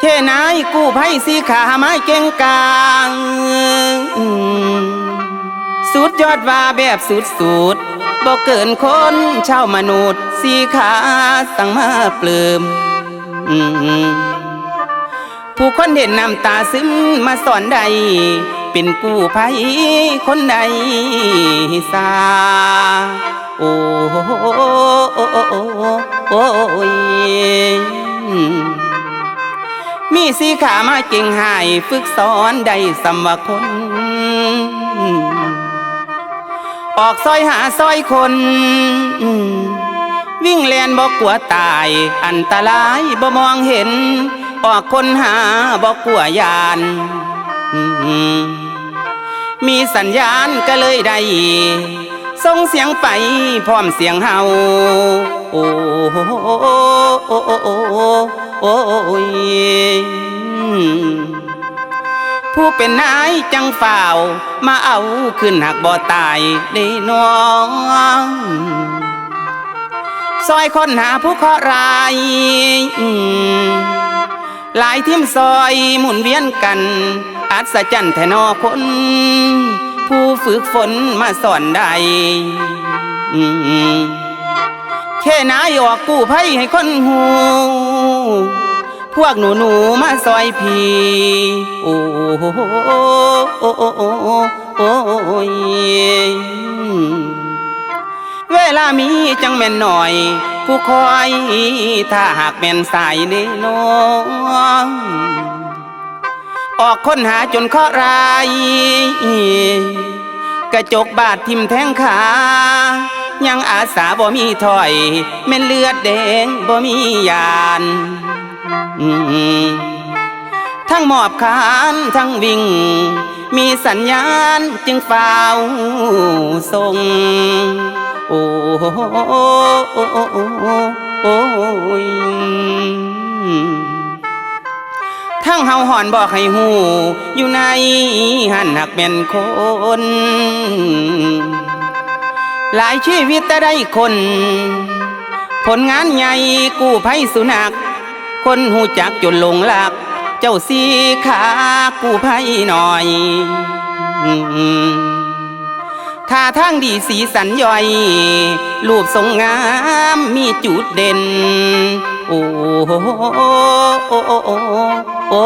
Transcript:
เทนายกู้ภัยสีขาไม้เก่งกลางสุดยอดว่าแบบสุดสุดๆบ่เกินคนเช่ามนุษย์สีขาสั่งมาปลืมผู้คนเห็นน้ำตาซึมมาสอนใด เป็นกู้ภัยคนใดสาโอ้โอ้โอ้โอ้โอ้ มีสีขามาเก่งหายฝึกสอนได้สำวคน ออกซอยหาซอยคน วิ่งแลนบอกกลัวตาย อันตรายบ่มองเห็น ออกคนหาบอกกลัวยาน มีสัญญาณก็เลยได้ส่งเสียงไปพร้อมเสียงเฮาโอ้โอ้โอ้โอ้โอ้โอ้ ผู้เป็นนายจังฝ่าว มาเอาขึ้นหักบ่ตายได้น้องซอยคนหาผู้เคราะห์ร้ายหลายทีมซอยหมุนเวียนกัน อัศจรรย์แทนอคน ผู้ฝึกฝนมาสอนได้แค่นายออกกู้ภัยให้คนหู พวกหนูหนูมาซอยพีโอ้โหโอ้โอ้โอ้โอ้ยเวลามีจังแม่นหน่อย ผู้คอยถ้าหากแม่นสายเนน้องออกค้นหาจนเคราะห์ร้ายกระจกบาดทิ่มแทงขา ยังอาสาบ่มีถอย แม่นเลือดแดงบ่มียาน ทั้งหมอบขานทั้งวิ่ง มีสัญญาณจึงฝ้าวส่งโอ้โอ้โอ้โอ้โอ้ยทั้งเฮาหอนบอกให้หูอยู่ในหันหักเป็นคน หลายชีวิตแต่ได้คน ผลงานใหญ่กู้ภัยสุนัข คนหูจักจนหลงหลัก เจ้าสีขากูภัยหน่อยท่าทางดีสีสันย่อย รูปทรงงามมีจุดเด่น โอ้โหโอ้โอ้โอ้